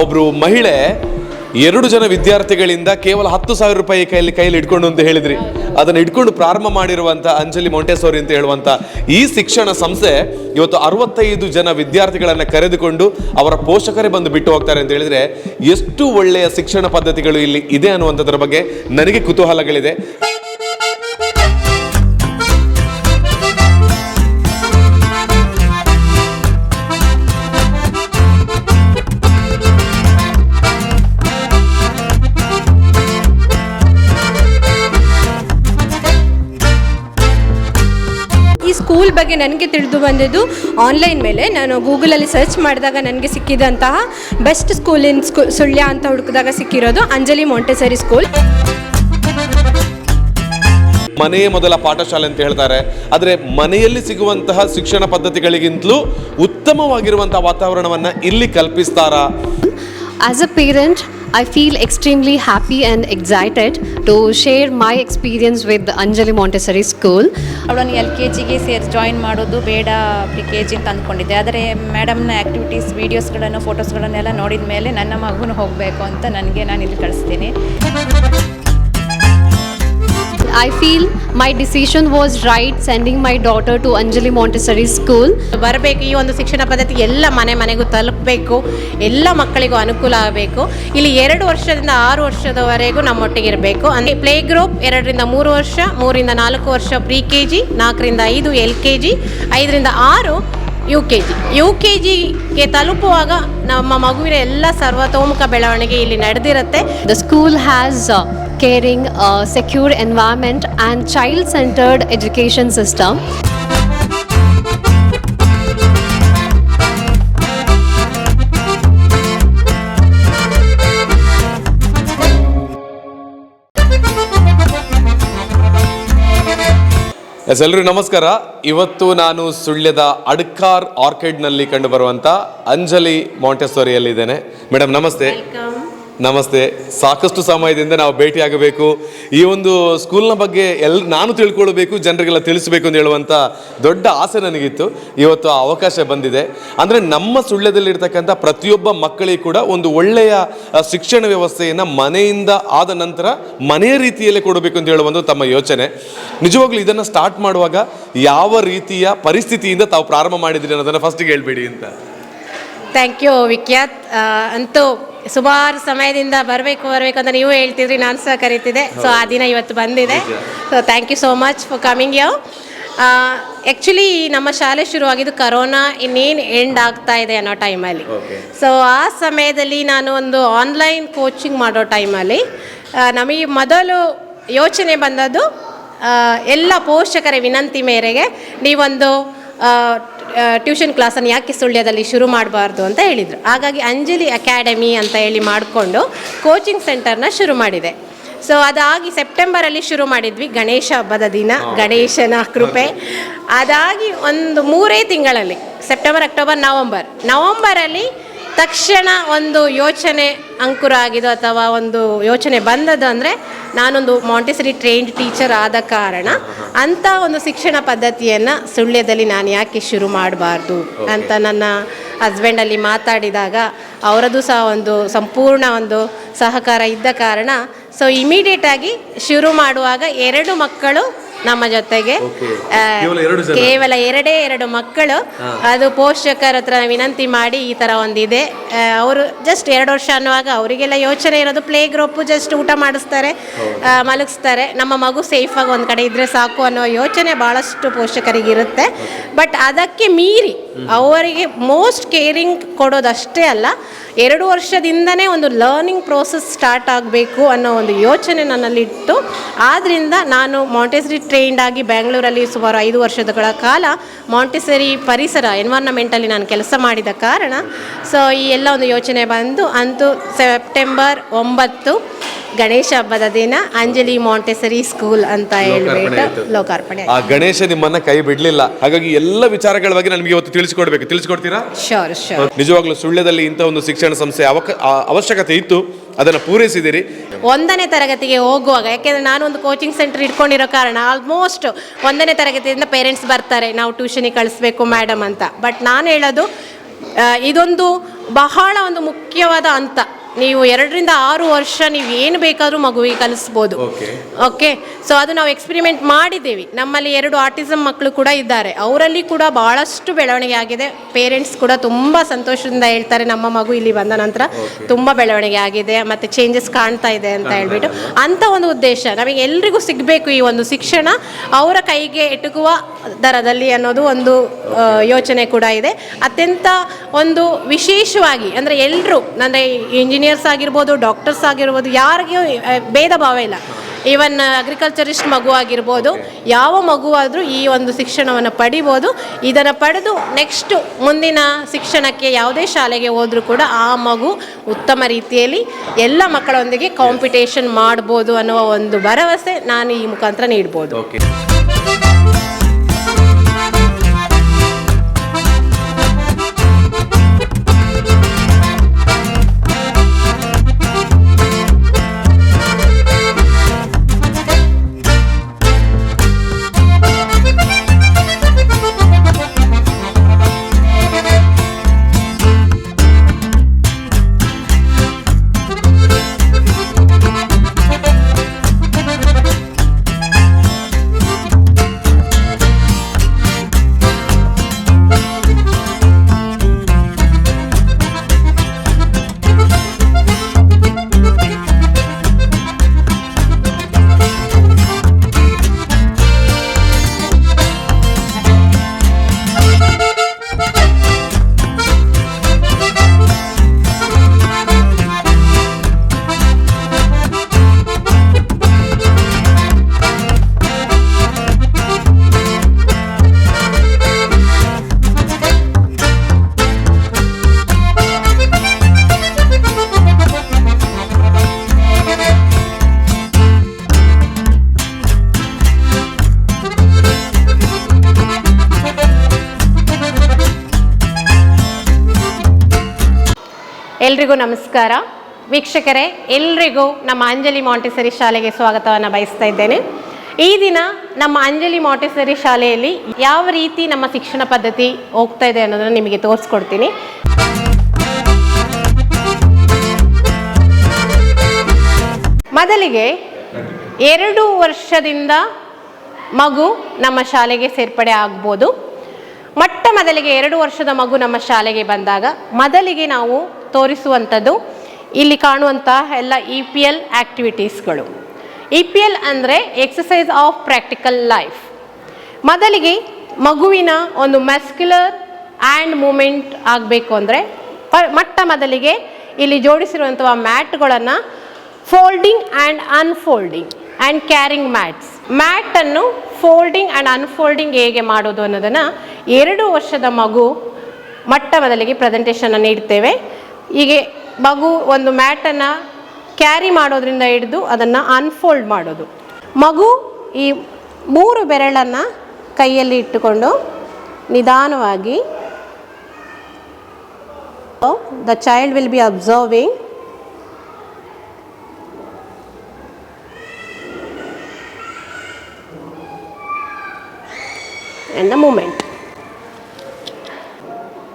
ಒಬ್ರು ಮಹಿಳೆ ಎರಡು ಜನ ವಿದ್ಯಾರ್ಥಿಗಳಿಂದ ಕೇವಲ ಹತ್ತು ಸಾವಿರ ರೂಪಾಯಿ ಕೈಯಲ್ಲಿ ಕೈಯಲ್ಲಿ ಇಟ್ಕೊಂಡು ಅಂತ ಹೇಳಿದ್ರಿ. ಅದನ್ನು ಇಟ್ಕೊಂಡು ಪ್ರಾರಂಭ ಮಾಡಿರುವಂಥ ಅಂಜಲಿ ಮೊಂಟೇಸೋರಿ ಅಂತ ಹೇಳುವಂಥ ಈ ಶಿಕ್ಷಣ ಸಂಸ್ಥೆ ಇವತ್ತು ಅರವತ್ತೈದು ಜನ ವಿದ್ಯಾರ್ಥಿಗಳನ್ನು ಕರೆದುಕೊಂಡು ಅವರ ಪೋಷಕರೇ ಬಂದು ಬಿಟ್ಟು ಹೋಗ್ತಾರೆ ಅಂತ ಹೇಳಿದ್ರೆ ಎಷ್ಟು ಒಳ್ಳೆಯ ಶಿಕ್ಷಣ ಪದ್ಧತಿಗಳು ಇಲ್ಲಿ ಇದೆ ಅನ್ನುವಂಥದ್ರ ಬಗ್ಗೆ ನನಗೆ ಕುತೂಹಲಗಳಿದೆ. ಸ್ಕೂಲ್ ಬಗ್ಗೆ ನನಗೆ ತಿಳಿದು ಬಂದಿದ್ದು ಆನ್ಲೈನ್ ಮೇಲೆ. ನಾನು ಗೂಗಲಲ್ಲಿ ಸರ್ಚ್ ಮಾಡಿದಾಗ ನನಗೆ ಸಿಕ್ಕಿದಂತಹ ಬೆಸ್ಟ್ ಸ್ಕೂಲ್ ಇನ್ ಸ್ಕೂ ಸುಳ್ಯ ಅಂತ ಹುಡುಕಿದಾಗ ಸಿಕ್ಕಿರೋದು ಅಂಜಲಿ ಮೊಂಟೆಸರಿ ಸ್ಕೂಲ್ ಮನೆಯೇ ಮೊದಲ ಪಾಠಶಾಲೆ ಅಂತ ಹೇಳ್ತಾರೆ. ಆದರೆ ಮನೆಯಲ್ಲಿ ಸಿಗುವಂತಹ ಶಿಕ್ಷಣ ಪದ್ಧತಿಗಳಿಗಿಂತಲೂ ಉತ್ತಮವಾಗಿರುವಂತಹ ವಾತಾವರಣವನ್ನು ಇಲ್ಲಿ ಕಲ್ಪಿಸ್ತಾರಾ? As a parent, I feel extremely happy and excited to share my experience with Anjali Montessori School. ಅವಳನ್ನು ಎಲ್ ಕೆ ಜಿಗೆ ಸೇರಿ ಜಾಯಿನ್ ಮಾಡೋದು ಬೇಡ ಪ್ರಿ ಕೆ ಜಿ ಅಂತ ಅಂದ್ಕೊಂಡಿದ್ದೆ ಆದರೆ ಮೇಡಮ್ನ ಆ್ಯಕ್ಟಿವಿಟೀಸ್ ವೀಡಿಯೋಸ್ಗಳನ್ನು ಫೋಟೋಸ್ಗಳನ್ನೆಲ್ಲ ನೋಡಿದ ಮೇಲೆ ನನ್ನ ಮಗುನ ಹೋಗಬೇಕು ಅಂತ ನನಗೆ ನಾನು ಇಲ್ಲಿ ಕಳಿಸ್ತೀನಿ I feel my decision was right sending my daughter to Anjali Montessori School. ಬರಬೇಕು ಈ ಒಂದು ಶಿಕ್ಷಣ ಪದ್ಧತಿ ಎಲ್ಲ ಮನೆ ಮನೆಗೂ ತಲುಪಬೇಕು ಎಲ್ಲ ಮಕ್ಕಳಿಗೂ ಅನುಕೂಲ ಆಗಬೇಕು. ಇಲ್ಲಿ ಎರಡು ವರ್ಷದಿಂದ ಆರು ವರ್ಷದವರೆಗೂ ನಮ್ಮೊಟ್ಟಿಗೆ ಇರಬೇಕು. ಅಂದರೆ ಪ್ಲೇ ಗ್ರೂಪ್ ಎರಡರಿಂದ ಮೂರು ವರ್ಷ ಮೂರಿಂದ ನಾಲ್ಕು ವರ್ಷ ಪ್ರಿ ಕೆ ಜಿ ನಾಲ್ಕರಿಂದ ಐದು ಎಲ್ ಕೆ ಜಿ ಐದರಿಂದ ಆರು U K G U K ಜಿಗೆ ತಲುಪುವಾಗ ನಮ್ಮ ಮಗುವಿನ ಎಲ್ಲ ಸರ್ವತೋಮುಖ ಬೆಳವಣಿಗೆ ಇಲ್ಲಿ ನಡೆದಿರುತ್ತೆ. The school has a caring, uh, secure environment and child-centered education system. ಎಸ್ ಎಲ್ರಿಗೂ ನಮಸ್ಕಾರ. ಇವತ್ತು ನಾನು ಸುಳ್ಯದ ಅಡ್ಕಾರ್ ಆರ್ಕಿಡ್ನಲ್ಲಿ ಕಂಡು ಬರುವಂತ ಅಂಜಲಿ ಮಾಂಟೆಸೋರಿಯಲ್ಲಿದ್ದೇನೆ. ಮೇಡಮ್ ನಮಸ್ತೆ. ನಮಸ್ತೆ. ಸಾಕಷ್ಟು ಸಮಯದಿಂದ ನಾವು ಭೇಟಿಯಾಗಬೇಕು. ಈ ಒಂದು ಸ್ಕೂಲ್ನ ಬಗ್ಗೆ ಎಲ್, ನಾನು ತಿಳ್ಕೊಳ್ಬೇಕು, ಜನರಿಗೆಲ್ಲ ತಿಳಿಸಬೇಕು ಅಂತ ಹೇಳುವಂಥ ದೊಡ್ಡ ಆಸೆ ನನಗಿತ್ತು. ಇವತ್ತು ಆ ಅವಕಾಶ ಬಂದಿದೆ. ಅಂದರೆ ನಮ್ಮ ಸುಳ್ಳ್ಯದಲ್ಲಿರ್ತಕ್ಕಂಥ ಪ್ರತಿಯೊಬ್ಬ ಮಕ್ಕಳಿಗೆ ಕೂಡ ಒಂದು ಒಳ್ಳೆಯ ಶಿಕ್ಷಣ ವ್ಯವಸ್ಥೆಯನ್ನು ಮನೆಯಿಂದ ಆದ ನಂತರ ಮನೆಯ ರೀತಿಯಲ್ಲೇ ಕೊಡಬೇಕು ಅಂತ ಹೇಳುವಂಥ ತಮ್ಮ ಯೋಚನೆ. ನಿಜವಾಗ್ಲೂ ಇದನ್ನು ಸ್ಟಾರ್ಟ್ ಮಾಡುವಾಗ ಯಾವ ರೀತಿಯ ಪರಿಸ್ಥಿತಿಯಿಂದ ತಾವು ಪ್ರಾರಂಭ ಮಾಡಿದ್ರಿ ಅನ್ನೋದನ್ನು ಫಸ್ಟಿಗೆ ಹೇಳ್ಬೇಡಿ ಅಂತ. ಥ್ಯಾಂಕ್ ಯು ವಿಖ್ಯಾತ್ ಅಂತೂ ಸುಮಾರು ಸಮಯದಿಂದ ಬರಬೇಕು ಬರಬೇಕು ಅಂತ ನೀವು ಹೇಳ್ತಿದ್ರಿ ನಾನು ಸಹ ಕರೀತಿದ್ದೆ. ಸೊ ಆ ದಿನ ಇವತ್ತು ಬಂದಿದೆ. So thank you so much for coming you actually ನಮ್ಮ ಶಾಲೆ ಶುರುವಾಗಿದ್ದು ಕರೋನಾ ಇನ್ನೇನು ಎಂಡ್ ಆಗ್ತಾ ಇದೆ ಅನ್ನೋ ಟೈಮಲ್ಲಿ ಸೊ ಆ ಸಮಯದಲ್ಲಿ ನಾನು ಒಂದು ಆನ್ಲೈನ್ ಕೋಚಿಂಗ್ ಮಾಡೋ ಟೈಮಲ್ಲಿ ನಮಗೆ ಮೊದಲು ಯೋಚನೆ ಬಂದದ್ದು ಎಲ್ಲ ಪೋಷಕರ ವಿನಂತಿ ಮೇರೆಗೆ ನೀವೊಂದು ಟ್ಯೂಷನ್ ಕ್ಲಾಸನ್ನು ಯಾಕೆ ಸುಳ್ಯದಲ್ಲಿ ಶುರು ಮಾಡಬಾರ್ದು ಅಂತ ಹೇಳಿದರು. ಹಾಗಾಗಿ ಅಂಜಲಿ ಅಕಾಡೆಮಿ ಅಂತ ಹೇಳಿ ಮಾಡಿಕೊಂಡು ಕೋಚಿಂಗ್ ಸೆಂಟರ್ನ ಶುರು ಮಾಡಿದೆ. ಸೊ ಅದಾಗಿ ಸೆಪ್ಟೆಂಬರಲ್ಲಿ ಶುರು ಮಾಡಿದ್ವಿ. ಗಣೇಶ ಹಬ್ಬದ ದಿನ ಗಣೇಶನ ಕೃಪೆ. ಅದಾಗಿ ಒಂದು ಮೂರೇ ತಿಂಗಳಲ್ಲಿ ಸೆಪ್ಟೆಂಬರ್ ಅಕ್ಟೋಬರ್ ನವಂಬರ್ ನವಂಬರಲ್ಲಿ ತಕ್ಷಣ ಒಂದು ಯೋಚನೆ ಅಂಕುರ ಆಗಿದ್ದು ಅಥವಾ ಒಂದು ಯೋಚನೆ ಬಂದದ್ದು ಅಂದರೆ ನಾನೊಂದು ಮಾಂಟೆಸರಿ ಟ್ರೈನ್ಡ್ ಟೀಚರ್ ಆದ ಕಾರಣ ಅಂಥ ಒಂದು ಶಿಕ್ಷಣ ಪದ್ಧತಿಯನ್ನು ಸುಳ್ಯದಲ್ಲಿ ನಾನು ಯಾಕೆ ಶುರು ಮಾಡಬಾರ್ದು ಅಂತ ನನ್ನ ಹಸ್ಬೆಂಡಲ್ಲಿ ಮಾತಾಡಿದಾಗ ಅವರದ್ದು ಸಹ ಒಂದು ಸಂಪೂರ್ಣ ಒಂದು ಸಹಕಾರ ಇದ್ದ ಕಾರಣ. ಸೊ ಇಮಿಡಿಯೇಟಾಗಿ ಶುರು ಮಾಡುವಾಗ ಎರಡು ಮಕ್ಕಳು ನಮ್ಮ ಜೊತೆಗೆ. ಆ, ಕೇವಲ ಎರಡು ಜನ? ಕೇವಲ ಎರಡೇ ಎರಡು ಮಕ್ಕಳು. ಅದು ಪೋಷಕರ ಹತ್ರ ವಿನಂತಿ ಮಾಡಿ ಈ ತರ ಒಂದಿದೆ. ಅವರು ಜಸ್ಟ್ ಎರಡು ವರ್ಷ ಅನ್ನುವಾಗ ಅವರಿಗೆಲ್ಲ ಯೋಚನೆ ಇರೋದು ಪ್ಲೇ ಗ್ರೂಪ್ ಜಸ್ಟ್ ಊಟ ಮಾಡಿಸ್ತಾರೆ ಆ, ಮಲಗಿಸ್ತಾರೆ. ನಮ್ಮ ಮಗು ಸೇಫ್ ಆಗಿ ಒಂದ್ ಕಡೆ ಇದ್ದರೆ ಸಾಕು ಅನ್ನೋ ಯೋಚನೆ ಪೋಷಕರಿಗೆ ಪೋಷಕರಿಗಿರುತ್ತೆ. ಬಟ್ ಅದಕ್ಕೆ ಮೀರಿ ಅವರಿಗೆ ಮೋಸ್ಟ್ ಕೇರಿಂಗ್ ಕೊಡೋದಷ್ಟೇ ಅಲ್ಲ ಎರಡು ವರ್ಷದಿಂದನೇ ಒಂದು ಲರ್ನಿಂಗ್ ಪ್ರೋಸೆಸ್ ಸ್ಟಾರ್ಟ್ ಆಗಬೇಕು ಅನ್ನೋ ಒಂದು ಯೋಚನೆ ನನ್ನಲ್ಲಿತ್ತು ಆದ್ರಿಂದ ನಾನು ಮಾಂಟೆಸರಿ ಟ್ರೈನ್ಡ್ ಆಗಿ ಬ್ಯಾಂಗ್ಳೂರಲ್ಲಿ ಸುಮಾರು ಐದು ವರ್ಷಗಳ ಕಾಲ ಮಾಂಟಿಸರಿ ಪರಿಸರ ಎನ್ವೈರ್ನಮೆಂಟಲ್ಲಿ ನಾನು ಕೆಲಸ ಮಾಡಿದ ಕಾರಣ ಸೊ ಈ ಎಲ್ಲ ಒಂದು ಯೋಚನೆ ಬಂದು ಅಂತೂ ಸೆಪ್ಟೆಂಬರ್ ಒಂಬತ್ತು ಗಣೇಶ ಹಬ್ಬದ ದಿನ ಅಂಜಲಿ ಮಾಂಟೆಸರಿ ಸ್ಕೂಲ್ ಅಂತ ಹೇಳ್ಬಿಟ್ಟು ಲೋಕಾರ್ಪಣೆ ಆ ಗಣೇಶ ನಿಮ್ಮನ್ನ ಕೈ ಬಿಡ್ಲಿಲ್ಲ. ಹಾಗಾಗಿ ಎಲ್ಲ ವಿಚಾರಗಳ ಬಗ್ಗೆ ನಮಗೆ ಇವತ್ತು ತಿಳಿಸ್ಕೊಡ್ಬೇಕು. ತಿಳಿಸ್ಕೊಡ್ತೀರಾ? ಶೋರ್ ಶೋರ್ ನಿಜವಾಗ್ಲೂ ಸುಳ್ಳ್ಯದಲ್ಲಿ ಇಂಥ ಒಂದು ಶಿಕ್ಷಣ ಸಂಸ್ಥೆ ಅವಕ ಅವಶ್ಯಕತೆ ಇತ್ತು. ಅದನ್ನು ಪೂರೈಸಿದಿರಿ. ಒಂದನೇ ತರಗತಿಗೆ ಹೋಗುವಾಗ, ಯಾಕೆಂದರೆ ನಾನು ಒಂದು ಕೋಚಿಂಗ್ ಸೆಂಟರ್ ಇಟ್ಕೊಂಡಿರೋ ಕಾರಣ ಆಲ್ಮೋಸ್ಟ್ ಒಂದನೇ ತರಗತಿಯಿಂದ ಪೇರೆಂಟ್ಸ್ ಬರ್ತಾರೆ, ನಾವು ಟ್ಯೂಷನಿಗೆ ಕಳಿಸ್ಬೇಕು ಮೇಡಮ್ ಅಂತ. ಬಟ್ ನಾನು ಹೇಳೋದು ಇದೊಂದು ಬಹಳ ಒಂದು ಮುಖ್ಯವಾದ ಹಂತ. ನೀವು ಎರಡರಿಂದ ಆರು ವರ್ಷ ನೀವು ಏನು ಬೇಕಾದರೂ ಮಗುವಿಗೆ ಕಲಿಸ್ಬೋದು. ಓಕೆ ಸೊ ಅದು ನಾವು ಎಕ್ಸ್ಪಿರಿಮೆಂಟ್ ಮಾಡಿದ್ದೀವಿ. ನಮ್ಮಲ್ಲಿ ಎರಡು ಆರ್ಟಿಸಮ್ ಮಕ್ಕಳು ಕೂಡ ಇದ್ದಾರೆ. ಅವರಲ್ಲಿ ಕೂಡ ಭಾಳಷ್ಟು ಬೆಳವಣಿಗೆ ಆಗಿದೆ. ಪೇರೆಂಟ್ಸ್ ಕೂಡ ತುಂಬ ಸಂತೋಷದಿಂದ ಹೇಳ್ತಾರೆ ನಮ್ಮ ಮಗು ಇಲ್ಲಿ ಬಂದ ನಂತರ ತುಂಬ ಬೆಳವಣಿಗೆ ಆಗಿದೆ ಮತ್ತು ಚೇಂಜಸ್ ಕಾಣ್ತಾ ಇದೆ ಅಂತ ಹೇಳ್ಬಿಟ್ಟು. ಅಂಥ ಒಂದು ಉದ್ದೇಶ. ನಮಗೆ ಎಲ್ರಿಗೂ ಸಿಗಬೇಕು ಈ ಒಂದು ಶಿಕ್ಷಣ. ಅವರ ಕೈಗೆ ಎಟುಕುವ ದರದಲ್ಲಿ ಅನ್ನೋದು ಒಂದು ಯೋಚನೆ ಕೂಡ ಇದೆ. ಅತ್ಯಂತ ಒಂದು ವಿಶೇಷವಾಗಿ ಅಂದರೆ ಎಲ್ಲರೂ ಅಂದರೆ ಇಂಜಿನಿಯರ್ಸ್ ಆಗಿರ್ಬೋದು ಡಾಕ್ಟರ್ಸ್ ಆಗಿರ್ಬೋದು ಯಾರಿಗೂ ಭೇದ ಭಾವ ಇಲ್ಲ. ಈವನ್ ಅಗ್ರಿಕಲ್ಚರಿಸ್ಟ್ ಮಗು ಆಗಿರ್ಬೋದು ಯಾವ ಮಗುವಾದರೂ ಈ ಒಂದು ಶಿಕ್ಷಣವನ್ನು ಪಡಿಬೋದು. ಇದನ್ನು ಪಡೆದು ನೆಕ್ಸ್ಟ್ ಮುಂದಿನ ಶಿಕ್ಷಣಕ್ಕೆ ಯಾವುದೇ ಶಾಲೆಗೆ ಹೋದರೂ ಕೂಡ ಆ ಮಗು ಉತ್ತಮ ರೀತಿಯಲ್ಲಿ ಎಲ್ಲ ಮಕ್ಕಳೊಂದಿಗೆ ಕಾಂಪಿಟೇಷನ್ ಮಾಡ್ಬೋದು ಅನ್ನುವ ಒಂದು ಭರವಸೆ ನಾನು ಈ ಮುಖಾಂತರ ನೀಡ್ಬೋದು. ಎಲ್ರಿಗೂ ನಮಸ್ಕಾರ. ವೀಕ್ಷಕರೇ, ಎಲ್ರಿಗೂ ನಮ್ಮ ಅಂಜಲಿ ಮಾಂಟಿಸರಿ ಶಾಲೆಗೆ ಸ್ವಾಗತವನ್ನು ಬಯಸ್ತಾ ಇದ್ದೇನೆ. ಈ ದಿನ ನಮ್ಮ ಅಂಜಲಿ ಮಾಂಟಿಸರಿ ಶಾಲೆಯಲ್ಲಿ ಯಾವ ರೀತಿ ನಮ್ಮ ಶಿಕ್ಷಣ ಪದ್ಧತಿ ಹೋಗ್ತಾ ಇದೆ ಅನ್ನೋದನ್ನು ನಿಮಗೆ ತೋರಿಸ್ಕೊಡ್ತೀನಿ. ಮೊದಲಿಗೆ ಎರಡು ವರ್ಷದಿಂದ ಮಗು ನಮ್ಮ ಶಾಲೆಗೆ ಸೇರ್ಪಡೆ ಆಗ್ಬೋದು. ಮೊಟ್ಟ ಮೊದಲಿಗೆ ಎರಡು ವರ್ಷದ ಮಗು ನಮ್ಮ ಶಾಲೆಗೆ ಬಂದಾಗ, ಮೊದಲಿಗೆ ನಾವು ತೋರಿಸುವಂಥದ್ದು. ಇಲ್ಲಿ ಕಾಣುವಂತಹ ಎಲ್ಲ ಇ ಪಿ ಎಲ್ ಆ್ಯಕ್ಟಿವಿಟೀಸ್ಗಳು ಇ ಪಿ ಎಲ್ ಅಂದರೆ ಎಕ್ಸಸೈಸ್ ಆಫ್ ಪ್ರಾಕ್ಟಿಕಲ್ ಲೈಫ್ ಮೊದಲಿಗೆ ಮಗುವಿನ ಒಂದು ಮಸ್ಕ್ಯುಲರ್ ಆ್ಯಂಡ್ ಮೂಮೆಂಟ್ ಆಗಬೇಕು ಅಂದರೆ, ಪ, ಮೊಟ್ಟ ಮೊದಲಿಗೆ ಇಲ್ಲಿ ಜೋಡಿಸಿರುವಂಥ ಮ್ಯಾಟ್ಗಳನ್ನು folding and unfolding and carrying mats ಮ್ಯಾಟನ್ನು folding and unfolding ಹೇಗೆ ಮಾಡೋದು ಅನ್ನೋದನ್ನು ಎರಡು ವರ್ಷದ ಮಗು ಮೊಟ್ಟ ಮೊದಲಿಗೆ ಪ್ರೆಸೆಂಟೇಷನ್ನ ನೀಡ್ತೇವೆ. ಹೀಗೆ ಮಗು ಒಂದು ಮ್ಯಾಟನ್ನು ಕ್ಯಾರಿ ಮಾಡೋದ್ರಿಂದ ಹಿಡಿದು ಅದನ್ನು ಅನ್ಫೋಲ್ಡ್ ಮಾಡೋದು. ಮಗು ಈ ಮೂರು ಬೆರಳನ್ನು ಕೈಯಲ್ಲಿ ಇಟ್ಟುಕೊಂಡು ನಿಧಾನವಾಗಿ the child will be observing and the movement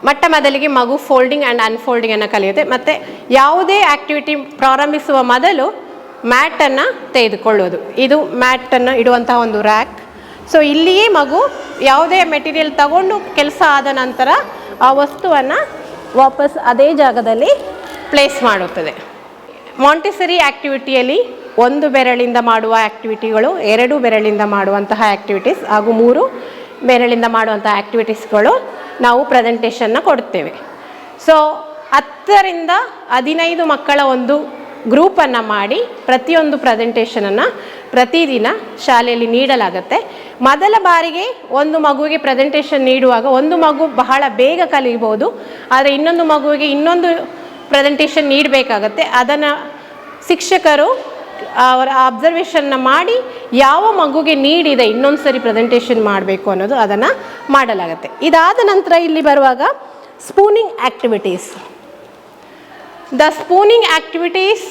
ಮೊಟ್ಟ ಮೊದಲಿಗೆ ಮಗು ಫೋಲ್ಡಿಂಗ್ ಆ್ಯಂಡ್ ಅನ್ಫೋಲ್ಡಿಂಗನ್ನು ಕಲಿಯುತ್ತೆ. ಮತ್ತು ಯಾವುದೇ ಆ್ಯಕ್ಟಿವಿಟಿ ಪ್ರಾರಂಭಿಸುವ ಮೊದಲು ಮ್ಯಾಟನ್ನು ತೆಗೆದುಕೊಳ್ಳೋದು. ಇದು ಮ್ಯಾಟನ್ನು ಇಡುವಂತಹ ಒಂದು ರ್ಯಾಕ್ ಸೊ ಇಲ್ಲಿಯೇ ಮಗು ಯಾವುದೇ ಮೆಟೀರಿಯಲ್ ತಗೊಂಡು ಕೆಲಸ ಆದ ನಂತರ ಆ ವಸ್ತುವನ್ನು ವಾಪಸ್ ಅದೇ ಜಾಗದಲ್ಲಿ ಪ್ಲೇಸ್ ಮಾಡುತ್ತದೆ. ಮಾಂಟಿಸರಿ ಆ್ಯಕ್ಟಿವಿಟಿಯಲ್ಲಿ ಒಂದು ಬೆರಳಿಂದ ಮಾಡುವ ಆ್ಯಕ್ಟಿವಿಟಿಗಳು ಎರಡು ಬೆರಳಿಂದ ಮಾಡುವಂತಹ ಆ್ಯಕ್ಟಿವಿಟೀಸ್ ಹಾಗೂ ಮೂರು ಬೆರಳಿಂದ ಮಾಡುವಂತಹ ಆ್ಯಕ್ಟಿವಿಟೀಸ್ಗಳು ನಾವು ಪ್ರೆಸೆಂಟೇಷನ್ನ ಕೊಡುತ್ತೇವೆ ಸೊ ಹತ್ತರಿಂದ ಹದಿನೈದು ಮಕ್ಕಳ ಒಂದು ಗ್ರೂಪನ್ನು ಮಾಡಿ ಪ್ರತಿಯೊಂದು ಪ್ರೆಸೆಂಟೇಷನನ್ನು ಪ್ರತಿದಿನ ಶಾಲೆಯಲ್ಲಿ ನೀಡಲಾಗುತ್ತೆ. ಮೊದಲ ಬಾರಿಗೆ ಒಂದು ಮಗುವಿಗೆ ಪ್ರೆಸೆಂಟೇಷನ್ ನೀಡುವಾಗ ಒಂದು ಮಗು ಬಹಳ ಬೇಗ ಕಲಿಬೋದು, ಆದರೆ ಇನ್ನೊಂದು ಮಗುವಿಗೆ ಇನ್ನೊಂದು ಪ್ರೆಸೆಂಟೇಷನ್ ನೀಡಬೇಕಾಗತ್ತೆ. ಅದನ್ನು ಶಿಕ್ಷಕರು ಅವರ ಅಬ್ಸರ್ವೇಷನ್ನ ಮಾಡಿ ಯಾವ ಮಗುಗೆ ನೀಡಿದೆ ಇನ್ನೊಂದು ಸರಿ ಪ್ರೆಸೆಂಟೇಷನ್ ಮಾಡಬೇಕು ಅನ್ನೋದು ಅದನ್ನು ಮಾಡಲಾಗುತ್ತೆ. ಇದಾದ ನಂತರ ಇಲ್ಲಿ ಬರುವಾಗ spooning activities the spooning activities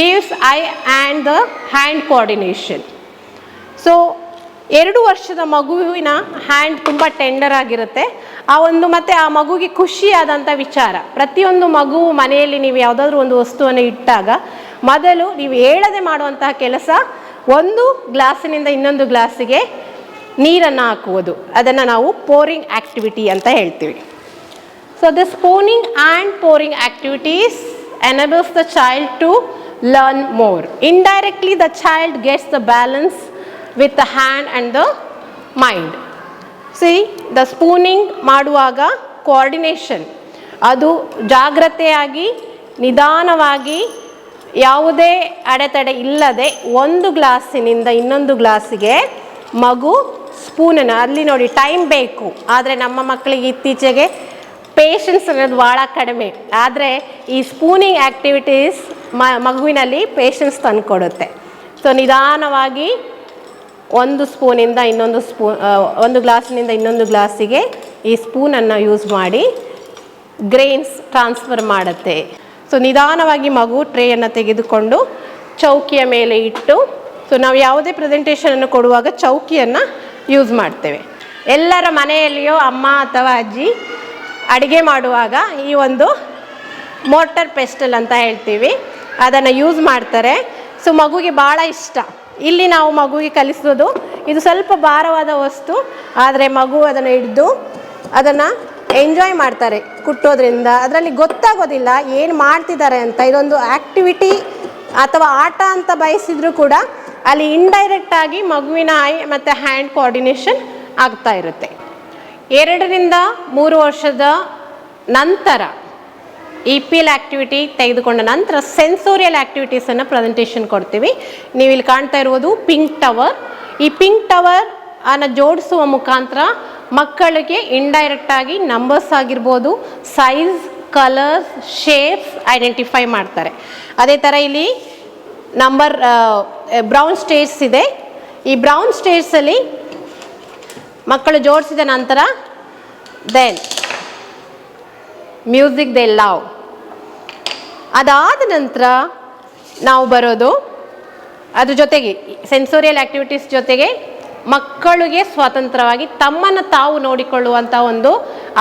gives eye and the hand coordination so ಎರಡು ವರ್ಷದ ಮಗುವಿನ ಹ್ಯಾಂಡ್ ತುಂಬ ಟೆಂಡರ್ ಆಗಿರುತ್ತೆ. ಆ ಒಂದು ಮತ್ತೆ ಆ ಮಗುಗೆ ಖುಷಿಯಾದಂಥ ವಿಚಾರ. ಪ್ರತಿಯೊಂದು ಮಗು ಮನೆಯಲ್ಲಿ ನೀವು ಯಾವುದಾದ್ರೂ ಒಂದು ವಸ್ತುವನ್ನು ಇಟ್ಟಾಗ ಮೊದಲು ನೀವು ಹೇಳದೆ ಮಾಡುವಂತಹ ಕೆಲಸ ಒಂದು ಗ್ಲಾಸಿನಿಂದ ಇನ್ನೊಂದು ಗ್ಲಾಸಿಗೆ ನೀರನ್ನು ಹಾಕುವುದು. ಅದನ್ನು ನಾವು ಪೋರಿಂಗ್ ಆ್ಯಕ್ಟಿವಿಟಿ ಅಂತ ಹೇಳ್ತೀವಿ. So the spooning and pouring activities enables the child to learn more Indirectly, the child gets the balance with the hand and the mind see the spooning ಮಾಡುವಾಗ ಕೋಆರ್ಡಿನೇಷನ್ ಅದು ಜಾಗ್ರತೆಯಾಗಿ ನಿಧಾನವಾಗಿ ಯಾವುದೇ ಅಡೆತಡೆ ಇಲ್ಲದೆ ಒಂದು ಗ್ಲಾಸಿನಿಂದ ಇನ್ನೊಂದು ಗ್ಲಾಸಿಗೆ ಮಗು ಸ್ಪೂನನ್ನು, ಅಲ್ಲಿ ನೋಡಿ ಟೈಮ್ ಬೇಕು. ಆದರೆ ನಮ್ಮ ಮಕ್ಕಳಿಗೆ ಇತ್ತೀಚೆಗೆ ಪೇಷನ್ಸ್ ಅನ್ನೋದು ಭಾಳ ಕಡಿಮೆ. ಆದರೆ ಈ ಸ್ಪೂನಿಂಗ್ ಆ್ಯಕ್ಟಿವಿಟೀಸ್ ಮ, ಮಗುವಿನಲ್ಲಿ ಪೇಷನ್ಸ್ ತಂದುಕೊಡುತ್ತೆ. ಸೊ ನಿಧಾನವಾಗಿ ಒಂದು ಸ್ಪೂನಿಂದ ಇನ್ನೊಂದು ಸ್ಪೂನ್ ಒಂದು ಗ್ಲಾಸಿನಿಂದ ಇನ್ನೊಂದು ಗ್ಲಾಸಿಗೆ ಈ ಸ್ಪೂನನ್ನು ಯೂಸ್ ಮಾಡಿ ಗ್ರೇನ್ಸ್ ಟ್ರಾನ್ಸ್ಫರ್ ಮಾಡುತ್ತೆ. ಸೊ ನಿಧಾನವಾಗಿ ಮಗು ಟ್ರೇಯನ್ನು ತೆಗೆದುಕೊಂಡು ಚೌಕಿಯ ಮೇಲೆ ಇಟ್ಟು ಸೊ ನಾವು ಯಾವುದೇ ಪ್ರೆಸೆಂಟೇಷನನ್ನು ಕೊಡುವಾಗ ಚೌಕಿಯನ್ನು ಯೂಸ್ ಮಾಡ್ತೇವೆ. ಎಲ್ಲರ ಮನೆಯಲ್ಲಿಯೋ ಅಮ್ಮ ಅಥವಾ ಅಜ್ಜಿ ಅಡುಗೆ ಮಾಡುವಾಗ ಈ ಒಂದು ಮೋಟರ್ ಪೆಸ್ಟಲ್ ಅಂತ ಹೇಳ್ತೀವಿ. ಅದನ್ನು ಯೂಸ್ ಮಾಡ್ತಾರೆ. ಸೊ ಮಗುಗೆ ಭಾಳ ಇಷ್ಟ. ಇಲ್ಲಿ ನಾವು ಮಗುವಿಗೆ ಕಲಿಸೋದು ಇದು ಸ್ವಲ್ಪ ಭಾರವಾದ ವಸ್ತು, ಆದರೆ ಮಗು ಅದನ್ನು ಹಿಡಿದು ಅದನ್ನು ಎಂಜಾಯ್ ಮಾಡ್ತಾರೆ ಕುಟ್ಟೋದ್ರಿಂದ. ಅದರಲ್ಲಿ ಗೊತ್ತಾಗೋದಿಲ್ಲ ಏನು ಮಾಡ್ತಿದ್ದಾರೆ ಅಂತ. ಇದೊಂದು ಆ್ಯಕ್ಟಿವಿಟಿ ಅಥವಾ ಆಟ ಅಂತ ಬಯಸಿದ್ರು ಕೂಡ ಅಲ್ಲಿ ಇಂಡೈರೆಕ್ಟ್ ಆಗಿ ಮಗುವಿನ ಐ ಮತ್ತು ಹ್ಯಾಂಡ್ ಕೋಆರ್ಡಿನೇಷನ್ ಆಗ್ತಾ ಇರುತ್ತೆ. ಎರಡರಿಂದ ಮೂರು ವರ್ಷದ ನಂತರ ಇ ಪಿ ಎಲ್ ಆ್ಯಕ್ಟಿವಿಟಿ ತೆಗೆದುಕೊಂಡ ನಂತರ ಸೆನ್ಸೋರಿಯಲ್ ಆ್ಯಕ್ಟಿವಿಟೀಸನ್ನು ಪ್ರೆಸೆಂಟೇಷನ್ ಕೊಡ್ತೀವಿ. ನೀವು ಇಲ್ಲಿ ಕಾಣ್ತಾ ಇರುವುದು ಪಿಂಕ್ ಟವರ್ ಈ ಪಿಂಕ್ ಟವರ್ ಅನ್ನು ಜೋಡಿಸುವ ಮುಖಾಂತರ ಮಕ್ಕಳಿಗೆ ಇಂಡೈರೆಕ್ಟ್ ಆಗಿ ನಂಬರ್ಸ್ ಆಗಿರ್ಬೋದು ಸೈಜ್ ಕಲರ್ಸ್ ಶೇಪ್ಸ್ ಐಡೆಂಟಿಫೈ ಮಾಡ್ತಾರೆ. ಅದೇ ಥರ ಇಲ್ಲಿ ನಂಬರ್ ಬ್ರೌನ್ ಸ್ಟೇಟ್ಸ್ ಇದೆ. ಈ ಬ್ರೌನ್ ಸ್ಟೇಟ್ಸಲ್ಲಿ ಮಕ್ಕಳು ಜೋಡಿಸಿದ ನಂತರ ದೆನ್ ಮ್ಯೂಸಿಕ್ ದೆ ಲವ್ ಅದಾದ ನಂತರ ನಾವು ಬರೋದು ಅದ್ರ ಜೊತೆಗೆ ಸೆನ್ಸೋರಿಯಲ್ ಆ್ಯಕ್ಟಿವಿಟೀಸ್ ಜೊತೆಗೆ ಮಕ್ಕಳಿಗೆ ಸ್ವತಂತ್ರವಾಗಿ ತಮ್ಮನ್ನು ತಾವು ನೋಡಿಕೊಳ್ಳುವಂಥ ಒಂದು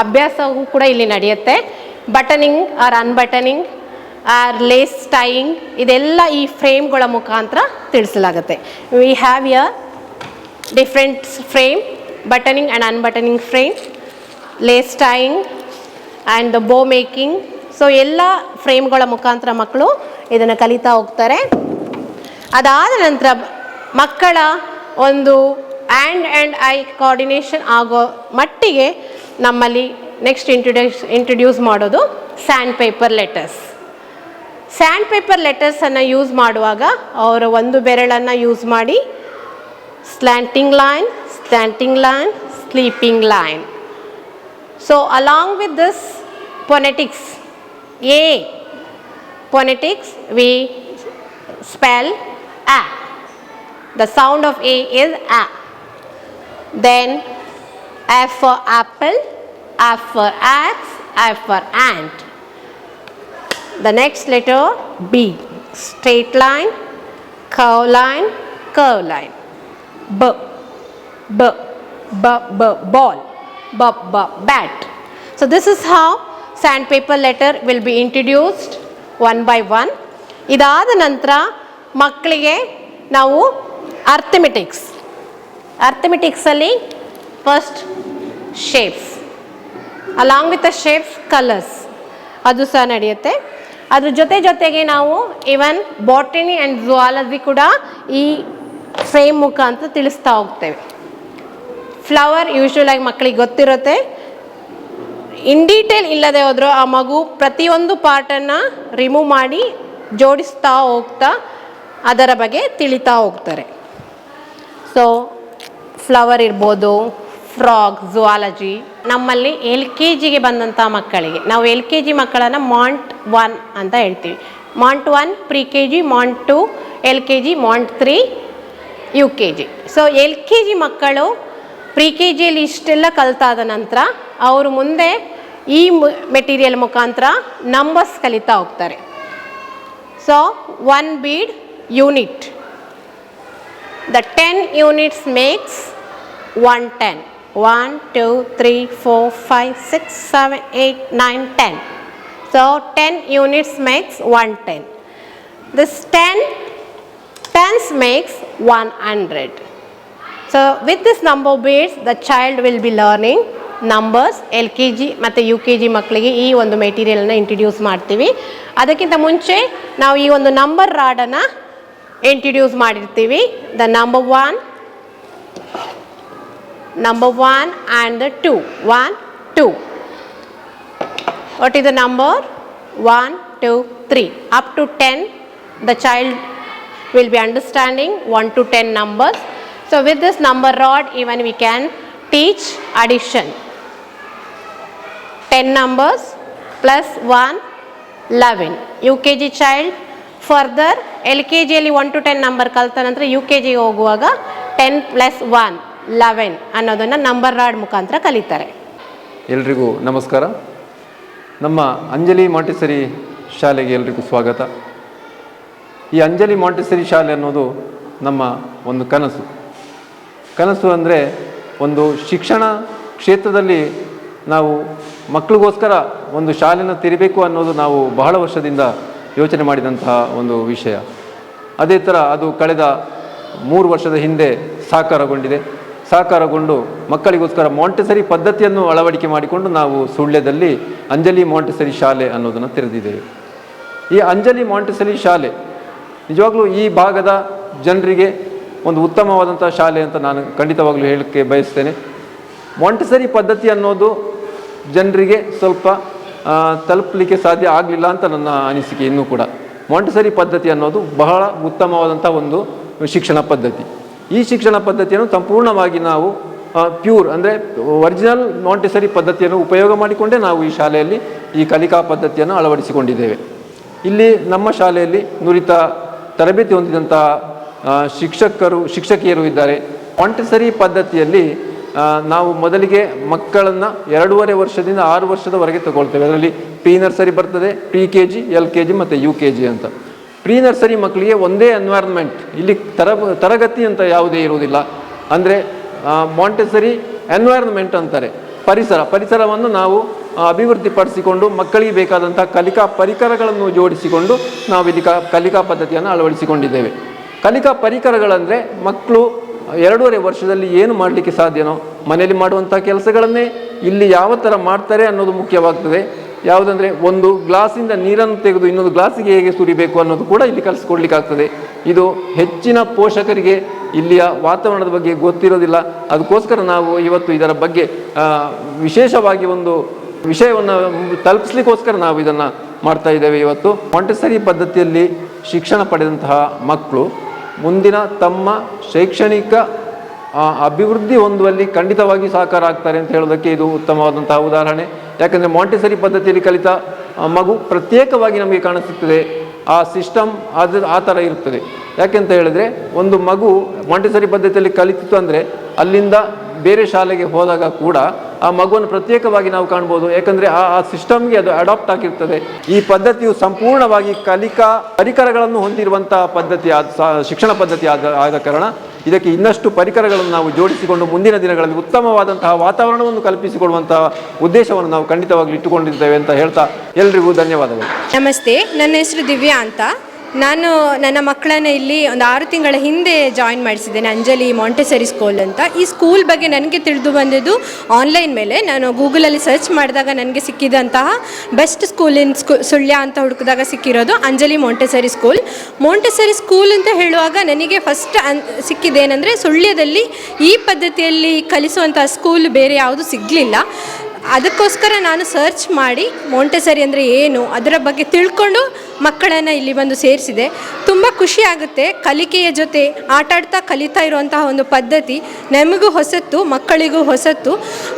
ಅಭ್ಯಾಸವೂ ಕೂಡ ಇಲ್ಲಿ ನಡೆಯುತ್ತೆ. Buttoning or unbuttoning or lace tying ಇದೆಲ್ಲ ಈ ಫ್ರೇಮ್ಗಳ ಮುಖಾಂತರ ತಿಳಿಸಲಾಗುತ್ತೆ. We have here different frame buttoning and unbuttoning frame lace tying and the bow making so ಎಲ್ಲ ಫ್ರೇಮ್ಗಳ ಮುಖಾಂತರ ಮಕ್ಕಳು ಇದನ್ನು ಕಲಿತಾ ಹೋಗ್ತಾರೆ. ಅದಾದ ನಂತರ ಮಕ್ಕಳ ಒಂದು ಆ್ಯಂಡ್ ಆ್ಯಂಡ್ ಐ ಕೋಆರ್ಡಿನೇಷನ್ ಆಗೋ ಮಟ್ಟಿಗೆ ನಮ್ಮಲ್ಲಿ ನೆಕ್ಸ್ಟ್ ಇಂಟ್ರೊಡ್ಯೂಸ್ ಇಂಟ್ರೊಡ್ಯೂಸ್ ಮಾಡೋದು and paper letters and paper ಲೆಟರ್ಸನ್ನು ಯೂಸ್ ಮಾಡುವಾಗ ಅವರ ಒಂದು ಬೆರಳನ್ನು ಯೂಸ್ ಮಾಡಿ slanting line slanting line sleeping line so along with this phonetics a phonetics we spell ah the sound of a is A. Then F for apple, F for axe, F for ant. The next letter B. Straight line, curve line, curve line. B. B. B. B. Ball. B. B. Bat. So this is how sandpaper letter will be introduced one by one. ಇದಾದ ನಂತರ ಮಕ್ಕಳಿಗೆ ನಾವು arithmetics ಅರ್ಥಮೆಟಿಕ್ಸಲ್ಲಿ first shapes along with the shapes colours ಅದು ಸಹ ನಡೆಯುತ್ತೆ. ಅದ್ರ ಜೊತೆ ಜೊತೆಗೆ ನಾವು ಇವನ್ ಬಾಟನಿ ಆ್ಯಂಡ್ ಝುವಾಲಜಿ ಕೂಡ ಈ ಫ್ರೇಮ್ ಮುಖಾಂತರ ತಿಳಿಸ್ತಾ ಹೋಗ್ತೇವೆ. ಫ್ಲವರ್ ಯೂಶ್ವಲ್ ಆಗಿ ಮಕ್ಕಳಿಗೆ ಗೊತ್ತಿರುತ್ತೆ. ಇನ್ ಡೀಟೇಲ್ ಇಲ್ಲದೆ ಹೋದರೂ ಆ ಮಗು ಪ್ರತಿಯೊಂದು ಪಾರ್ಟನ್ನು ರಿಮೂವ್ ಮಾಡಿ ಜೋಡಿಸ್ತಾ ಹೋಗ್ತಾ ಅದರ ಬಗ್ಗೆ ತಿಳಿತಾ ಹೋಗ್ತಾರೆ. ಸೊ ಫ್ಲವರ್ ಇರ್ಬೋದು, ಫ್ರಾಗ್, ಝುವಾಲಜಿ. ನಮ್ಮಲ್ಲಿ ಎಲ್ ಕೆ ಜಿಗೆ ಬಂದಂಥ ಮಕ್ಕಳಿಗೆ, ನಾವು ಎಲ್ ಕೆ ಜಿ ಮಕ್ಕಳನ್ನು ಮಾಂಟ್ ಒನ್ ಅಂತ ಹೇಳ್ತೀವಿ. Mont one, pre K G, Mont two, L K G, Mont three, U K G. So L K G ಮಕ್ಕಳು ಪ್ರಿ ಕೆ ಜಿಯಲ್ಲಿ ಇಷ್ಟೆಲ್ಲ ಕಲಿತಾದ ನಂತರ ಅವರು ಮುಂದೆ ಈ ಮೆಟೀರಿಯಲ್ ಮುಖಾಂತರ ನಂಬರ್ಸ್ ಕಲಿತಾ ಹೋಗ್ತಾರೆ. So one bead unit the 10 units makes 110 one two three four five six seven eight nine ten so ten units makes one ten this ten tens makes one hundred so with this number beads the child will be learning numbers L K G ಮತ್ತು U K G ಮಕ್ಕಳಿಗೆ ಈ ಒಂದು ಮೆಟೀರಿಯಲ್ನ introduce ಮಾಡ್ತೀವಿ ಅದಕ್ಕಿಂತ ಮುಂಚೆ ನಾವು ಈ ಒಂದು ನಂಬರ್ ರಾಡನ್ನು ಇಂಟ್ರಡ್ಯೂಸ್ ಮಾಡಿರ್ತೀವಿ the number one number 1 and the 2 1 2 what is the number 1 2 3 up to 10 the child will be understanding 1 to 10 numbers so with this number rod even we can teach addition 10 numbers plus 1 11 UKG child further L K ಜಿಯಲ್ಲಿ one two ten number ಕಲ್ತ ನಂತರ you K ಜಿಗೆ ಹೋಗುವಾಗ ten plus one eleven ಅನ್ನೋದನ್ನು number rod ಮುಖಾಂತರ ಕಲಿತಾರೆ. ಎಲ್ರಿಗೂ ನಮಸ್ಕಾರ. ನಮ್ಮ ಅಂಜಲಿ ಮಾಂಟಿಸರಿ ಶಾಲೆಗೆ ಎಲ್ರಿಗೂ ಸ್ವಾಗತ. ಈ ಅಂಜಲಿ ಮಾಂಟಿಸರಿ ಶಾಲೆ ಅನ್ನೋದು ನಮ್ಮ ಒಂದು ಕನಸು. ಕನಸು ಅಂದರೆ ಒಂದು ಶಿಕ್ಷಣ ಕ್ಷೇತ್ರದಲ್ಲಿ ನಾವು ಮಕ್ಕಳಿಗೋಸ್ಕರ ಒಂದು ಶಾಲೆನ ತೆರಿಬೇಕು ಅನ್ನೋದು ನಾವು ಬಹಳ ವರ್ಷದಿಂದ ಯೋಚನೆ ಮಾಡಿದಂತಹ ಒಂದು ವಿಷಯ. ಅದೇ ಥರ ಅದು ಕಳೆದ ಮೂರು ವರ್ಷದ ಹಿಂದೆ ಸಾಕಾರಗೊಂಡಿದೆ. ಸಾಕಾರಗೊಂಡು ಮಕ್ಕಳಿಗೋಸ್ಕರ ಮಾಂಟೆಸರಿ ಪದ್ಧತಿಯನ್ನು ಅಳವಡಿಕೆ ಮಾಡಿಕೊಂಡು ನಾವು ಸುಳ್ಯದಲ್ಲಿ ಅಂಜಲಿ ಮಾಂಟೆಸರಿ ಶಾಲೆ ಅನ್ನೋದನ್ನು ತೆರೆದಿದ್ದೇವೆ. ಈ ಅಂಜಲಿ ಮಾಂಟೆಸರಿ ಶಾಲೆ ನಿಜವಾಗ್ಲೂ ಈ ಭಾಗದ ಜನರಿಗೆ ಒಂದು ಉತ್ತಮವಾದಂಥ ಶಾಲೆ ಅಂತ ನಾನು ಖಂಡಿತವಾಗಲೂ ಹೇಳಕ್ಕೆ ಬಯಸ್ತೇನೆ. ಮಾಂಟೆಸರಿ ಪದ್ಧತಿ ಅನ್ನೋದು ಜನರಿಗೆ ಸ್ವಲ್ಪ ತಲುಪಲಿಕ್ಕೆ ಸಾಧ್ಯ ಆಗಲಿಲ್ಲ ಅಂತ ನನ್ನ ಅನಿಸಿಕೆ ಇನ್ನೂ ಕೂಡ. ಮಾಂಟೆಸರಿ ಪದ್ಧತಿ ಅನ್ನೋದು ಬಹಳ ಉತ್ತಮವಾದಂಥ ಒಂದು ಶಿಕ್ಷಣ ಪದ್ಧತಿ. ಈ ಶಿಕ್ಷಣ ಪದ್ಧತಿಯನ್ನು ಸಂಪೂರ್ಣವಾಗಿ ನಾವು ಪ್ಯೂರ್ ಅಂದರೆ ಒರಿಜಿನಲ್ ಮಾಂಟೆಸರಿ ಪದ್ಧತಿಯನ್ನು ಉಪಯೋಗ ಮಾಡಿಕೊಂಡೇ ನಾವು ಈ ಶಾಲೆಯಲ್ಲಿ ಈ ಕಲಿಕಾ ಪದ್ಧತಿಯನ್ನು ಅಳವಡಿಸಿಕೊಂಡಿದ್ದೇವೆ. ಇಲ್ಲಿ ನಮ್ಮ ಶಾಲೆಯಲ್ಲಿ ನುರಿತ ತರಬೇತಿ ಹೊಂದಿದಂತಹ ಶಿಕ್ಷಕರು, ಶಿಕ್ಷಕಿಯರು ಇದ್ದಾರೆ. ಮಾಂಟೆಸರಿ ಪದ್ಧತಿಯಲ್ಲಿ ನಾವು ಮೊದಲಿಗೆ ಮಕ್ಕಳನ್ನು ಎರಡೂವರೆ ವರ್ಷದಿಂದ ಆರು ವರ್ಷದವರೆಗೆ ತಗೊಳ್ತೇವೆ. ಅದರಲ್ಲಿ ಪ್ರೀ ನರ್ಸರಿ ಬರ್ತದೆ pre K G L K G ಮತ್ತು ಯು ಕೆ ಜಿ ಅಂತ. ಪ್ರೀ ನರ್ಸರಿ ಮಕ್ಕಳಿಗೆ ಒಂದೇ ಎನ್ವೈರ್ನ್ಮೆಂಟ್ ಇಲ್ಲಿ ತರ ತರಗತಿ ಅಂತ ಯಾವುದೇ ಇರುವುದಿಲ್ಲ. ಅಂದರೆ ಮಾಂಟೆಸರಿ ಎನ್ವೈರ್ನ್ಮೆಂಟ್ ಅಂತಾರೆ. ಪರಿಸರ, ಪರಿಸರವನ್ನು ನಾವು ಅಭಿವೃದ್ಧಿಪಡಿಸಿಕೊಂಡು ಮಕ್ಕಳಿಗೆ ಬೇಕಾದಂಥ ಕಲಿಕಾ ಪರಿಕರಗಳನ್ನು ಜೋಡಿಸಿಕೊಂಡು ನಾವು ಇಲ್ಲಿ ಕಲಿಕಾ ಪದ್ಧತಿಯನ್ನು ಅಳವಡಿಸಿಕೊಂಡಿದ್ದೇವೆ. ಕಲಿಕಾ ಪರಿಕರಗಳಂದರೆ ಮಕ್ಕಳು ಎರಡೂವರೆ ವರ್ಷದಲ್ಲಿ ಏನು ಮಾಡಲಿಕ್ಕೆ ಸಾಧ್ಯನೋ ಮನೆಯಲ್ಲಿ ಮಾಡುವಂಥ ಕೆಲಸಗಳನ್ನೇ ಇಲ್ಲಿ ಯಾವ ಥರ ಮಾಡ್ತಾರೆ ಅನ್ನೋದು ಮುಖ್ಯವಾಗ್ತದೆ. ಯಾವುದಂದರೆ ಒಂದು ಗ್ಲಾಸಿಂದ ನೀರನ್ನು ತೆಗೆದು ಇನ್ನೊಂದು ಗ್ಲಾಸಿಗೆ ಹೇಗೆ ಸುರಿಬೇಕು ಅನ್ನೋದು ಕೂಡ ಇಲ್ಲಿ ಕಲಿಸ್ಕೊಡ್ಲಿಕ್ಕಾಗ್ತದೆ. ಇದು ಹೆಚ್ಚಿನ ಪೋಷಕರಿಗೆ ಇಲ್ಲಿಯ ವಾತಾವರಣದ ಬಗ್ಗೆ ಗೊತ್ತಿರೋದಿಲ್ಲ. ಅದಕ್ಕೋಸ್ಕರ ನಾವು ಇವತ್ತು ಇದರ ಬಗ್ಗೆ ವಿಶೇಷವಾಗಿ ಒಂದು ವಿಷಯವನ್ನು ತಲುಪಿಸ್ಲಿಕ್ಕೋಸ್ಕರ ನಾವು ಇದನ್ನು ಮಾಡ್ತಾ ಇದ್ದೇವೆ ಇವತ್ತು. ಮಾಂಟೆಸರಿ ಪದ್ಧತಿಯಲ್ಲಿ ಶಿಕ್ಷಣ ಪಡೆದಂತಹ ಮಕ್ಕಳು ಮುಂದಿನ ತಮ್ಮ ಶೈಕ್ಷಣಿಕ ಅಭಿವೃದ್ಧಿ ಹೊಂದುವಲ್ಲಿ ಖಂಡಿತವಾಗಿ ಸಹಕಾರ ಆಗ್ತಾರೆ ಅಂತ ಹೇಳೋದಕ್ಕೆ ಇದು ಉತ್ತಮವಾದಂತಹ ಉದಾಹರಣೆ. ಯಾಕಂದರೆ ಮಾಂಟೆಸರಿ ಪದ್ಧತಿಯಲ್ಲಿ ಕಲಿತ ಮಗು ಪ್ರತ್ಯೇಕವಾಗಿ ನಮಗೆ ಕಾಣಿಸುತ್ತದೆ. ಆ ಸಿಸ್ಟಮ್ ಅದು ಆ ಥರ ಇರ್ತದೆ. ಯಾಕೆಂತ ಹೇಳಿದ್ರೆ, ಒಂದು ಮಗು ಮಾಂಟೆಸರಿ ಪದ್ಧತಿಯಲ್ಲಿ ಕಲಿತಿತ್ತು ಅಂದರೆ ಅಲ್ಲಿಂದ ಬೇರೆ ಶಾಲೆಗೆ ಹೋದಾಗ ಕೂಡ ಆ ಮಗುವನ್ನು ಪ್ರತ್ಯೇಕವಾಗಿ ನಾವು ಕಾಣ್ಬೋದು. ಯಾಕಂದರೆ ಆ ಆ ಸಿಸ್ಟಮ್ಗೆ ಅದು ಅಡಾಪ್ಟ್ ಆಗಿರ್ತದೆ. ಈ ಪದ್ಧತಿಯು ಸಂಪೂರ್ಣವಾಗಿ ಕಲಿಕಾ ಪರಿಕರಗಳನ್ನು ಹೊಂದಿರುವಂಥ ಪದ್ಧತಿ ಆದ ಶಿಕ್ಷಣ ಪದ್ಧತಿ ಆದ ಆದ ಕಾರಣ ಇದಕ್ಕೆ ಇನ್ನಷ್ಟು ಪರಿಕರಗಳನ್ನು ನಾವು ಜೋಡಿಸಿಕೊಂಡು ಮುಂದಿನ ದಿನಗಳಲ್ಲಿ ಉತ್ತಮವಾದಂತಹ ವಾತಾವರಣವನ್ನು ಕಲ್ಪಿಸಿಕೊಡುವಂತಹ ಉದ್ದೇಶವನ್ನು ನಾವು ಖಂಡಿತವಾಗಿ ಇಟ್ಟುಕೊಂಡಿದ್ದೇವೆ ಅಂತ ಹೇಳ್ತಾ ಎಲ್ರಿಗೂ ಧನ್ಯವಾದಗಳು. ನಮಸ್ತೆ. ನನ್ನ ಹೆಸರು ದಿವ್ಯಾ ಅಂತ. ನಾನು ನನ್ನ ಮಕ್ಕಳನ್ನ ಇಲ್ಲಿ ಒಂದು ಆರು ತಿಂಗಳ ಹಿಂದೆ ಜಾಯಿನ್ ಮಾಡಿಸಿದ್ದೇನೆ, ಅಂಜಲಿ ಮಾಂಟೆಸರಿ ಸ್ಕೂಲ್ ಅಂತ. ಈ ಸ್ಕೂಲ್ ಬಗ್ಗೆ ನನಗೆ ತಿಳಿದು ಬಂದಿದ್ದು ಆನ್ಲೈನ್ ಮೇಲೆ. ನಾನು ಗೂಗಲಲ್ಲಿ ಸರ್ಚ್ ಮಾಡಿದಾಗ ನನಗೆ ಸಿಕ್ಕಿದಂತಹ ಬೆಸ್ಟ್ ಸ್ಕೂಲ್ ಇನ್ ಸ್ಕೂ ಸುಳ್ಯ ಅಂತ ಹುಡುಕಿದಾಗ ಸಿಕ್ಕಿರೋದು Anjali Montessori school Montessori school ಅಂತ ಹೇಳುವಾಗ ನನಗೆ ಫಸ್ಟ್ ಅನ್, ಸಿಕ್ಕಿದ್ದೇನೆಂದರೆ ಸುಳ್ಯದಲ್ಲಿ ಈ ಪದ್ಧತಿಯಲ್ಲಿ ಕಲಿಸುವಂಥ ಸ್ಕೂಲ್ ಬೇರೆ ಯಾವುದು ಸಿಗಲಿಲ್ಲ. ಅದಕ್ಕೋಸ್ಕರ ನಾನು ಸರ್ಚ್ ಮಾಡಿ ಮೋಂಟೆಸರಿ ಅಂದರೆ ಏನು, ಅದರ ಬಗ್ಗೆ ತಿಳ್ಕೊಂಡು ಮಕ್ಕಳನ್ನು ಇಲ್ಲಿ ಬಂದು ಸೇರಿಸಿದೆ. ತುಂಬ ಖುಷಿ ಆಗುತ್ತೆ ಕಲಿಕೆಯ ಜೊತೆ ಆಟಾಡ್ತಾ ಕಲಿತಾ ಇರುವಂತಹ ಒಂದು ಪದ್ಧತಿ. ನಮಗೂ ಹೊಸತ್ತು, ಮಕ್ಕಳಿಗೂ ಹೊಸತ್ತು.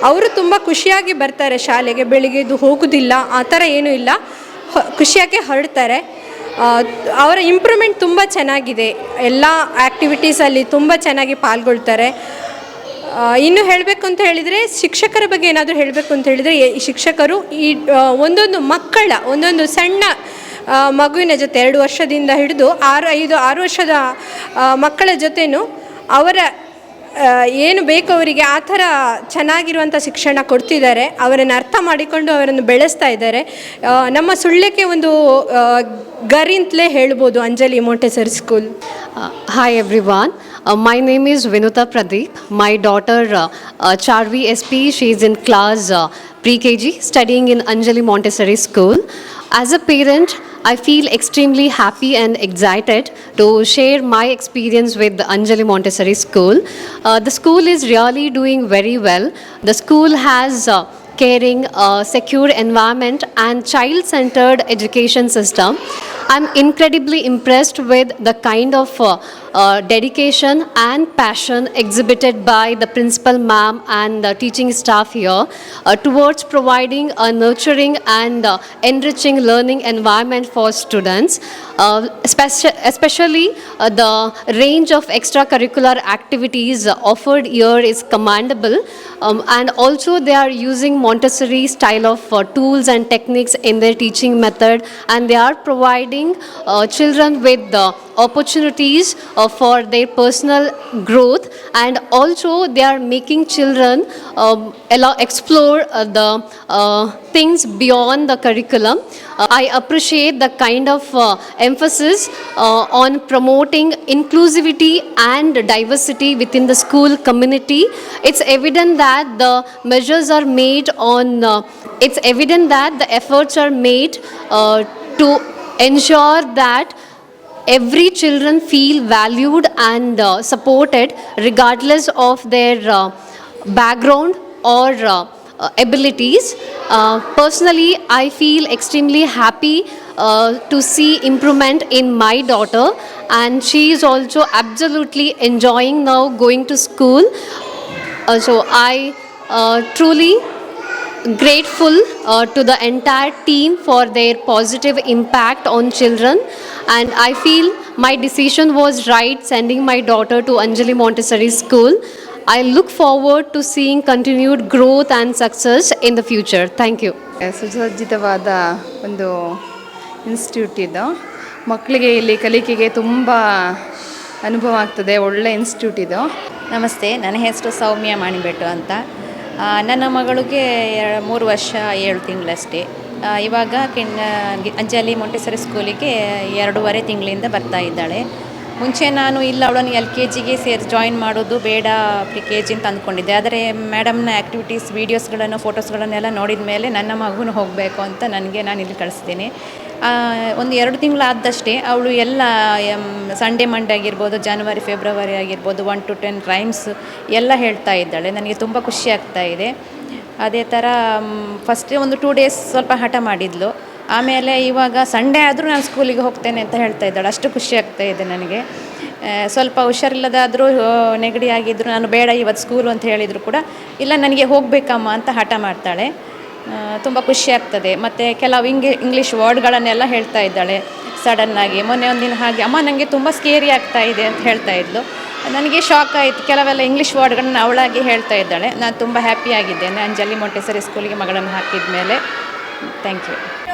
ಅವರು ತುಂಬ ಖುಷಿಯಾಗಿ ಬರ್ತಾರೆ ಶಾಲೆಗೆ ಬೆಳಿಗ್ಗೆದು ಹೋಗೋದಿಲ್ಲ, ಆ ಥರ ಏನೂ ಇಲ್ಲ. ಖುಷಿಯಾಗಿ ಹೊರಡ್ತಾರೆ. ಅವರ ಇಂಪ್ರೂವ್ಮೆಂಟ್ ತುಂಬ ಚೆನ್ನಾಗಿದೆ. ಎಲ್ಲ ಆ್ಯಕ್ಟಿವಿಟೀಸಲ್ಲಿ ತುಂಬ ಚೆನ್ನಾಗಿ ಪಾಲ್ಗೊಳ್ತಾರೆ. ಇನ್ನು ಹೇಳಬೇಕು ಅಂತ ಹೇಳಿದರೆ ಶಿಕ್ಷಕರ ಬಗ್ಗೆ ಏನಾದರೂ ಹೇಳಬೇಕು ಅಂತ ಹೇಳಿದರೆ ಈ ಶಿಕ್ಷಕರು ಈ ಒಂದೊಂದು ಮಕ್ಕಳ, ಒಂದೊಂದು ಸಣ್ಣ ಮಗುವಿನ ಜೊತೆ ಎರಡು ವರ್ಷದಿಂದ ಹಿಡಿದು ಆರು, ಐದು, ಆರು ವರ್ಷದ ಮಕ್ಕಳ ಜೊತೆನೂ ಅವರ ಏನು ಬೇಕು ಅವರಿಗೆ ಆ ಥರ ಚೆನ್ನಾಗಿರುವಂಥ ಶಿಕ್ಷಣ ಕೊಡ್ತಿದ್ದಾರೆ. ಅವರನ್ನು ಅರ್ಥ ಮಾಡಿಕೊಂಡು ಅವರನ್ನು ಬೆಳೆಸ್ತಾ ಇದ್ದಾರೆ. ನಮ್ಮ ಸುಳ್ಳಕ್ಕೆ ಒಂದು ಗರಿಂತಲೇ ಹೇಳ್ಬೋದು Anjali Montessori school. Hi everyone. Uh, my name is Vinuta Pradeep. My daughter uh, uh, Charvi SP, she is in class uh, pre-KG, studying in Anjali Montessori School. As a parent, I feel extremely happy and excited to share my experience with Anjali Montessori School. Uh, the school is really doing very well. The school has uh, caring, uh, secure environment, and child centered education system. I'm incredibly impressed with the kind of uh, uh, dedication and passion exhibited by the principal ma'am and the teaching staff here uh, towards providing a nurturing and uh, enriching learning environment for students. Uh, speci- especially uh, the range of extracurricular activities offered here is commendable um, and also they are using Montessori style of uh, tools and techniques in their teaching method and they are providing uh, children with the opportunities uh, for their personal growth and also they are making children um, allow, explore uh, the things beyond the curriculum. I appreciate the kind of emphasis on promoting inclusivity and diversity within the school community. It's evident that the measures are made on, uh, it's evident that the efforts are made uh, to ensure that every children feel valued and uh, supported regardless of their uh, background or uh, uh, abilities. Uh, personally, I feel extremely happy uh, to see improvement in my daughter, and she is also absolutely enjoying now going to school. Uh, so I uh, truly grateful uh, to the entire team for their positive impact on children and i feel my decision was right sending my daughter to anjali montessori school i look forward to seeing continued growth and success in the future thank you ಸುಸಜ್ಜಿತವಾದ ಒಂದು institute ಇದು ಮಕ್ಕಳಿಗೆ ಇಲ್ಲಿ ಕಲಿಕೆಗೆ ತುಂಬ ಅನುಭವ ಆಗ್ತದೆ ಒಳ್ಳೆ ಇನ್ಸ್ಟಿಟ್ಯೂಟ್ ಇದು ನಮಸ್ತೆ ನನ್ನ ಹೆಸರು ಸೌಮ್ಯ ಮಾಣಿಬೆಟ್ಟು ಅಂತ ನನ್ನ ಮಗಳಿಗೆ ಮೂರು ವರ್ಷ, ಏಳು ತಿಂಗಳಷ್ಟೇ. ಇವಾಗ ಕಿನ್, ಅಂಜಲಿ ಮೊಂಟೆಸರಿ ಸ್ಕೂಲಿಗೆ ಎರಡೂವರೆ ತಿಂಗಳಿಂದ ಬರ್ತಾ ಇದ್ದಾಳೆ. ಮುಂಚೆ ನಾನು ಇಲ್ಲ, ಅವಳನ್ನು ಎಲ್ ಕೆ ಜಿಗೆ ಸೇರಿ ಜಾಯಿನ್ ಮಾಡೋದು ಬೇಡ ಪ್ರಿ ಕೆ ಜಿ ಅಂತ ಅಂದ್ಕೊಂಡಿದ್ದೆ ಆದರೆ ಮೇಡಮ್ನ ಆ್ಯಕ್ಟಿವಿಟೀಸ್ ವೀಡಿಯೋಸ್ಗಳನ್ನು ಫೋಟೋಸ್ಗಳನ್ನೆಲ್ಲ ನೋಡಿದ ಮೇಲೆ ನನ್ನ ಮಗುನ ಹೋಗಬೇಕು ಅಂತ ನನಗೆ ನಾನು ಇಲ್ಲಿ ಕಳಿಸ್ತೀನಿ. ಒಂದು ಎರಡು ತಿಂಗಳಾದಷ್ಟೇ ಅವಳು ಎಲ್ಲ ಸಂಡೇ ಮಂಡೇ ಆಗಿರ್ಬೋದು ಜನವರಿ ಫೆಬ್ರವರಿ ಆಗಿರ್ಬೋದು ಒನ್ ಟು ಟೆನ್ ರೈಮ್ಸ್ ಎಲ್ಲ ಹೇಳ್ತಾ ಇದ್ದಾಳೆ. ನನಗೆ ತುಂಬ ಖುಷಿ ಆಗ್ತಾ ಇದೆ. ಅದೇ ಥರ ಫಸ್ಟ್ ಒಂದು ಟೂ ಡೇಸ್ ಸ್ವಲ್ಪ ಹಠ ಮಾಡಿದ್ಲು. ಆಮೇಲೆ ಇವಾಗ ಸಂಡೇ ಆದರೂ ನಾನು ಸ್ಕೂಲಿಗೆ ಹೋಗ್ತೇನೆ ಅಂತ ಹೇಳ್ತಾ ಇದ್ದಾಳೆ. ಅಷ್ಟು ಖುಷಿ ಆಗ್ತಾ ಇದೆ ನನಗೆ. ಸ್ವಲ್ಪ ಹುಷಾರಿಲ್ಲದಾದರೂ ನೆಗಡಿ ಆಗಿದ್ರು ನಾನು ಬೇಡ ಇವತ್ತು ಸ್ಕೂಲು ಅಂತ ಹೇಳಿದರು ಕೂಡ, ಇಲ್ಲ, ನನಗೆ ಹೋಗಬೇಕಮ್ಮ ಅಂತ ಹಠ ಮಾಡ್ತಾಳೆ. ತುಂಬ ಖುಷಿ ಆಗ್ತದೆ. ಮತ್ತು ಕೆಲವು ಇಂಗಿ ಇಂಗ್ಲೀಷ್ ವರ್ಡ್ಗಳನ್ನೆಲ್ಲ ಹೇಳ್ತಾ ಇದ್ದಾಳೆ ಸಡನ್ನಾಗಿ ಮೊನ್ನೆ ಒಂದಿನ ಹಾಗೆ, ಅಮ್ಮ ನನಗೆ ತುಂಬ ಸ್ಕೇರಿ ಆಗ್ತಾ ಇದೆ ಅಂತ ಹೇಳ್ತಾ ಇದ್ಲು. ನನಗೆ ಶಾಕ್ ಆಯಿತು. ಕೆಲವೆಲ್ಲ ಇಂಗ್ಲೀಷ್ ವರ್ಡ್ಗಳನ್ನ ಅವಳಾಗಿ ಹೇಳ್ತಾ ಇದ್ದಾಳೆ. ನಾನು ತುಂಬ ಹ್ಯಾಪಿಯಾಗಿದ್ದೇನೆ ಅಂಜಲಿ ಮೊಂಟೆಸರಿ ಸ್ಕೂಲಿಗೆ ಮಗಳನ್ನು ಹಾಕಿದ ಮೇಲೆ ಥ್ಯಾಂಕ್ ಯು